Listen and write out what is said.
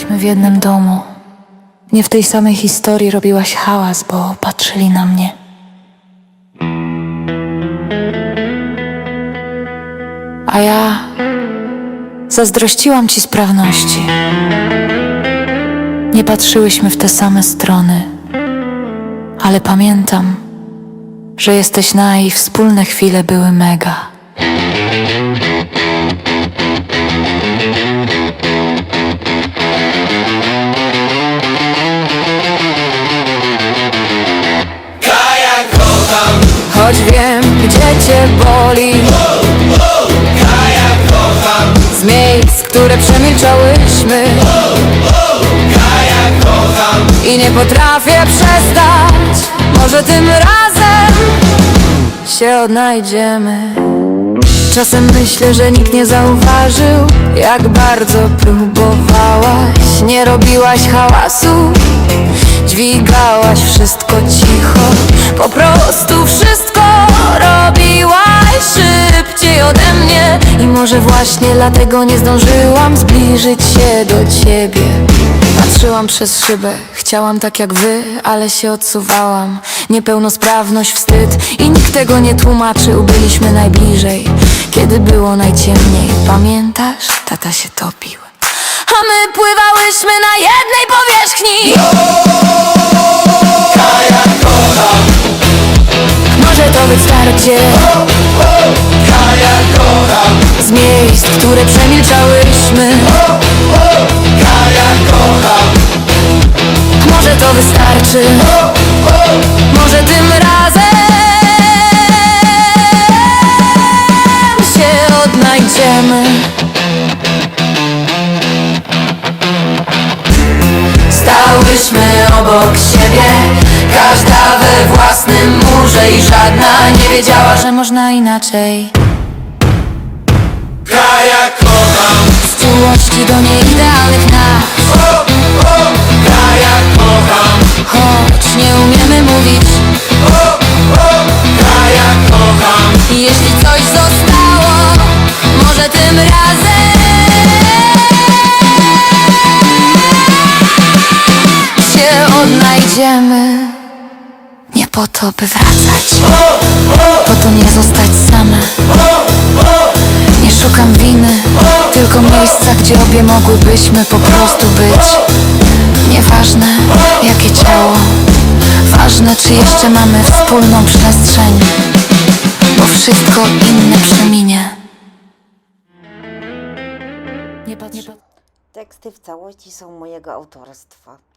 Byliśmy w jednym domu. Nie w tej samej historii robiłaś hałas, bo patrzyli na mnie. A ja zazdrościłam ci sprawności. Nie patrzyłyśmy w te same strony, ale pamiętam, że jesteś na i wspólne chwile były mega. Choć wiem, gdzie cię boli. Z miejsc, które przemilczałyśmy. I nie potrafię przestać. Może tym razem się odnajdziemy. Czasem myślę, że nikt nie zauważył Jak bardzo próbowałaś. Nie robiłaś hałasu Dźwigałaś wszystko cicho może właśnie dlatego nie zdążyłam zbliżyć się do ciebie. Patrzyłam przez szybę, chciałam tak jak wy, ale się odsuwałam. Niepełnosprawność, wstyd i nikt tego nie tłumaczył Byliśmy najbliżej, kiedy było najciemniej. Pamiętasz? Tata się topił. A my pływałyśmy na jednej powierzchni. Może to być wystarczy Może tym razem się odnajdziemy. Stałyśmy obok siebie Każda we własnym murze I żadna nie wiedziała, że można inaczej. Kaja kocham, Z czułości do nieidealnych nas odnajdziemy Nie po to, by wracać Po to nie zostać same Nie szukam winy Tylko miejsca, gdzie obie mogłybyśmy po prostu być Nieważne jakie ciało Ważne czy jeszcze mamy wspólną przestrzeń Bo wszystko inne przeminie nie patrz. Teksty w całości są mojego autorstwa.